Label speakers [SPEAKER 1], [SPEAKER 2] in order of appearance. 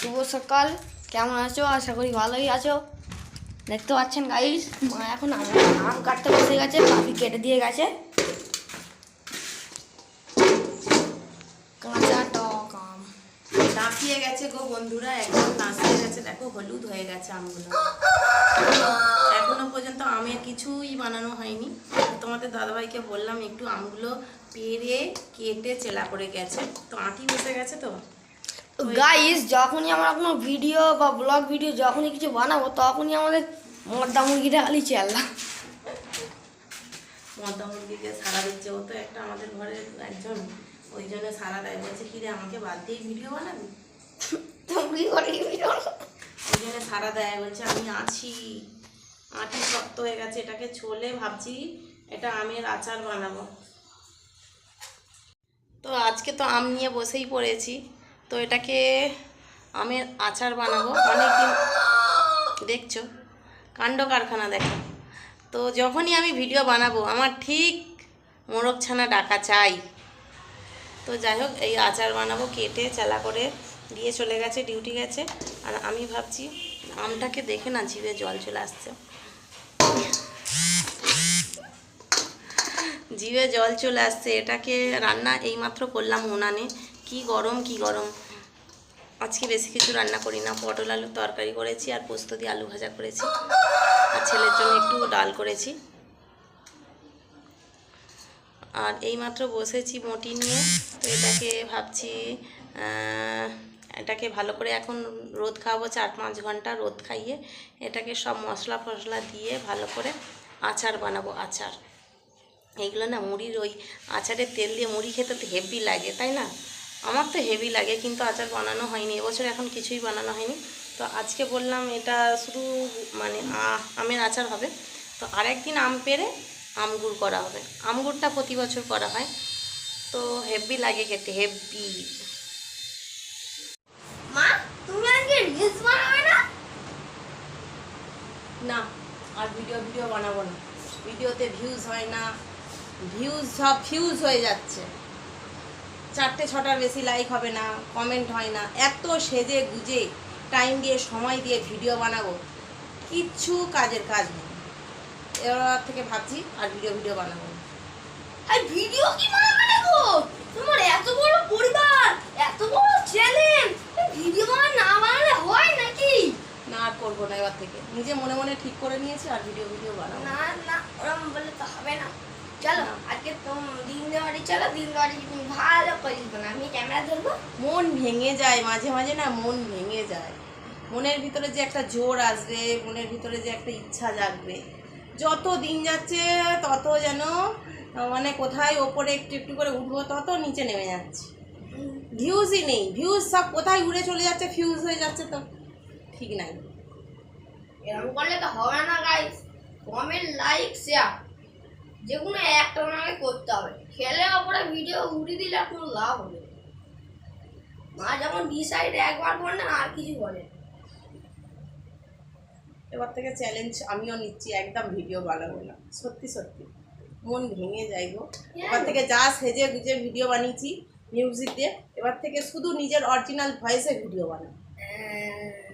[SPEAKER 1] শুভ সকাল। কেমন আছো? আশা করি ভালোই আছো। দেখতে পাচ্ছেন গাইস মা এখন আম কাটতে বসে গেছে পাখি কেটে দিয়ে গেছে। কাঁচা টক আম।
[SPEAKER 2] নাচিয়ে গেছে গো বন্ধুরা, একদম নাচিয়ে গেছে। দেখো, হলুদ হয়ে গেছে আমগুলো। এখনও পর্যন্ত আমের কিছুই বানানো হয়নি। তোমাদের দাদাভাইকে বললাম, একটু আমগুলো পেরে কেটে চেলা করে গেছে। তো আঁটি বসে গেছে তো?
[SPEAKER 1] গাইস যখনই আমরা কোনো ভিডিও বা ব্লগ ভিডিও যখনই কিছু বানাবো তখনই আমাদের মদ্দা মুরগিটা খালি চেল্লা।
[SPEAKER 2] মদ্দা মুরগিকে সারা দিচ্ছে। ও তো একটা আমাদের ঘরের একজন ওই জন্য সারা দেয়। বলছে কি রে আমাকে বাদ দিয়ে ভিডিও বানাবি?
[SPEAKER 1] তুমি করে ভিডিও
[SPEAKER 2] ওই জন্য সারা দেয়। বলছে আমি আছি। আঁটি শক্ত হয়ে গেছে। এটাকে ছোলে ভাবছি এটা আমের আচার বানাবো। তো আজকে তো আম নিয়ে বসেই পড়েছি। তো এটাকে আমের আচার বানাবো। অনেকদিন দেখছ? কাণ্ড কারখানা দেখো। তো যখনই আমি ভিডিও বানাবো, আমার ঠিক মোরগ ছানা ডাকা চাই। তো যাই হোক, এই আচার বানাবো, কেটে চালা করে দিয়ে চলে গেছে, ডিউটি গেছে। আর আমি ভাবছি, আমটাকে দেখে না জিভে জল চলে আসছে। জিভে জল চলে আসছে। এটাকে রান্না এইমাত্র করলাম উনানে। কি গরম কি গরম। আজকে বেশি কিছু রান্না করি না পটল আলুর তরকারি করেছি আর পোস্ত দিয়ে আলু ভাজা করেছি। আর ছেলের জন্য একটু ডাল করেছি। আর এইমাত্র বসেছি মটি নিয়ে। তো এটাকে ভাবছি এটাকে ভালো করে এখন রোদ খাওয়াবো চার পাঁচ ঘণ্টা রোদ খাইয়ে। এটাকে সব মশলা ফসলা দিয়ে ভালো করে আচার বানাবো, আচার। এইগুলো না মুড়ির ওই আচারের তেল দিয়ে মুড়ি খেতে তো হেভি লাগে, তাই না? আমার তো হেভি লাগে কিন্তু আচার বানানো হয়নি। এবছর এখন কিছুই বানানো হয়নি। তো আজকে বললাম এটা শুধু মানে আমের আচার হবে। তো আরেকদিন আম পেরে আমগুড় করা হবে। আমগুড়টা প্রতি বছর করা হয়। তো হেভি লাগে খেতে হেভি
[SPEAKER 1] মা তুমি আজকে রিলস বানাবে না?
[SPEAKER 2] না আর ভিডিও ভিডিও বানাবো না। ভিডিওতে ভিউজ হয় না। ভিউজ সব ফিউজ হয়ে যাচ্ছে। চারটে ছটার বেশি লাইক হবে না কমেন্ট হয় না। এত সেজে গুজে টাইম দিয়ে সময় দিয়ে ভিডিও বানাবো। কিচ্ছু কাজের কাজ নেই। এবার থেকে ভাবছি আর ভিডিও ভিডিও বানাবো।
[SPEAKER 1] আর ভিডিও কি বানাবে গো তোমার এত বড় পরিবার এত বড় চ্যানেল ভিডিও না বানালে হয় নাকি?
[SPEAKER 2] না আর করব না এবার থেকে। নিজে মনে মনে ঠিক করে নিয়েছি আর ভিডিও ভিডিও বানাবো। না।
[SPEAKER 1] না ওরম বলে তো হবে না। চলো আজকে তুমি দিন দেওয়ারি চলো দিন দেওয়ারি ভালো করে দিবে না আমি ক্যামেরা ধরবো।
[SPEAKER 2] মন ভেঙে যায় মাঝে মাঝে না মন ভেঙে যায়। মনের ভিতরে যে একটা জোর আসবে মনের ভিতরে যে একটা ইচ্ছা জাগবে। যত দিন যাচ্ছে তত যেন মানে কোথায় ওপরে একটু একটু করে উঠবো তত নিচে নেমে যাচ্ছে। ভিউজই নেই ভিউজ সব কোথায় উড়ে চলে যাচ্ছে ফিউজ হয়ে যাচ্ছে তো ঠিক নাই।
[SPEAKER 1] এরকম করলে তো হবে না গাইস কমেন্ট লাইক শেয়ার যে কোনো একটা আমাকে করতে হবে। খেলে ওপরে ভিডিও উড়িয়ে দিলে আর কোনো লাভ হবে না। মা যখন ডিসাইড একবার করে না আর কিছু বলে।
[SPEAKER 2] এবার থেকে চ্যালেঞ্জ আমিও নিচ্ছি একদম ভিডিও বানাবো না। সত্যি সত্যি। মন ভেঙে যাই গো। এবার থেকে যা সেজে গুজে ভিডিও বানিয়েছি মিউজিক দিয়ে এবার থেকে শুধু নিজের অরিজিনাল ভয়েসে ভিডিও বানাবো।
[SPEAKER 1] আহ,